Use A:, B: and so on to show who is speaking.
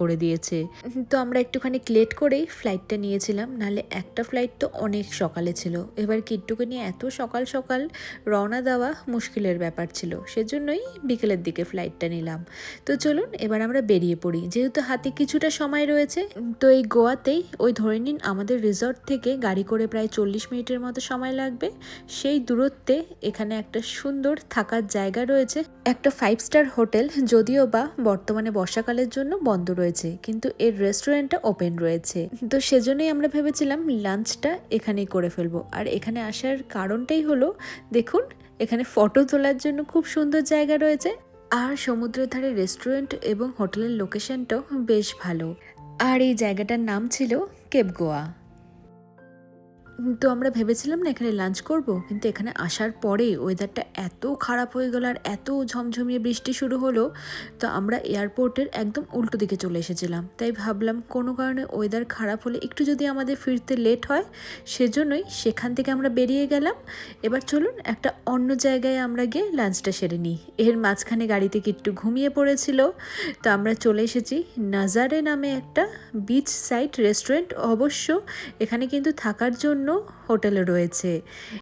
A: করে দিয়েছে। তো আমরা একটুখানি লেট করেই ফ্লাইটটা নিয়েছিলাম, নাহলে একটা ফ্লাইট তো অনেক সকালে ছিল। এবার কিট্টুকে নিয়ে এত সকাল সকাল রওনা দেওয়া মুশকিলের ব্যাপার ছিল, সেজন্যই বিকেলের দিকে ফ্লাইটটা নিলাম। তো চলুন এবার আমরা বেরিয়ে পড়ি। যেহেতু হাতে কিছুটা সময় রয়েছে, তো এই গোয়াতেই ওই ধরে নিন আমাদের রিসর্ট থেকে গাড়ি করে প্রায় চল্লিশ মিনিটের মতো সময় লাগবে। সেই দূরত্বে এখানে একটা সুন্দর থাকার জায়গা রয়েছে। একটা ফাইভ স্টার হোটেল, যদিও বা বর্তমানে বর্ষাকালের জন্য বন্ধ রয়েছে কিন্তু এর রেস্টুরেন্টটা ওপেন রয়েছে। তো সেজন্যই আমরা ভেবেছিলাম লাঞ্চটা এখানেই করে ফেলব। আর এখানে আসার কারণটাই হলো, দেখুন, এখানে ফটো তোলার জন্য খুব সুন্দর জায়গা রয়েছে। আর সমুদ্রের ধারে রেস্টুরেন্ট এবং হোটেলের লোকেশনটাও বেশ ভালো। আর এই জায়গাটার নাম ছিল কেপ গোয়া তো আমরা ভেবেছিলাম না এখানে লাঞ্চ করব, কিন্তু এখানে আসার পরে ওয়েদারটা এত খারাপ হয়ে গেল আর এত ঝমঝমিয়ে বৃষ্টি শুরু হলো, তো আমরা এয়ারপোর্টের একদম উল্টো দিকে চলে এসেছিলাম। তাই ভাবলাম কোনো কারণে ওয়েদার খারাপ হলে একটু যদি আমাদের ফিরতে লেট হয়, সেজন্যই সেখান থেকে আমরা বেরিয়ে গেলাম। এবার চলুন একটা অন্য জায়গায় আমরা গিয়ে লাঞ্চটা সেরে নিই। এর মাঝখানে গাড়িতে কি একটু ঘুমিয়ে পড়েছিল, তো আমরা চলে এসেছি নাজারে নামে একটা বিচ সাইড রেস্টুরেন্ট অবশ্য এখানে কিন্তু থাকার জন্য হোটেল রয়েছে।